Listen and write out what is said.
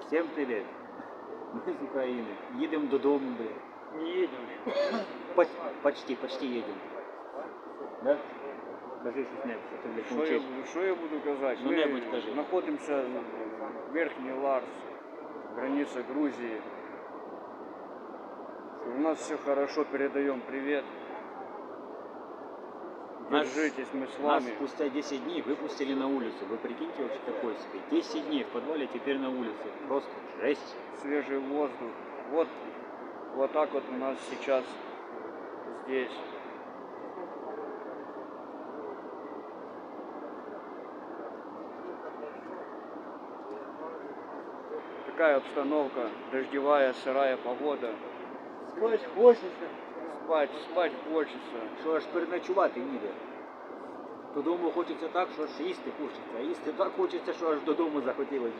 Всім привіт. Ми з України. Їдемо додому, блядь. Не едем. Поч- Почти, почти їдемо. Да? Кажи щось небудь, а то блядь, Що я, мовчиш. буду- що я буду казати? Ну, Ми небудь кажи. знаходимося в Верхній Ларс, граница Грузии. У нас все хорошо, передаем привет. Держитесь, мы с вами. Нас спустя 10 дней выпустили на улицу. Вы прикиньте вообще такое себе. 10 дней в подвале, а теперь на улице. Просто жесть. Свежий воздух. Вот, вот так вот у нас сейчас здесь. Такая обстановка, дождевая, сырая погода. Сквозь 80 спати, спати хочеться. Що аж переночувати ніде. Додому хочеться так, що аж їсти хочеться. А їсти так хочеться, що аж додому захотілося.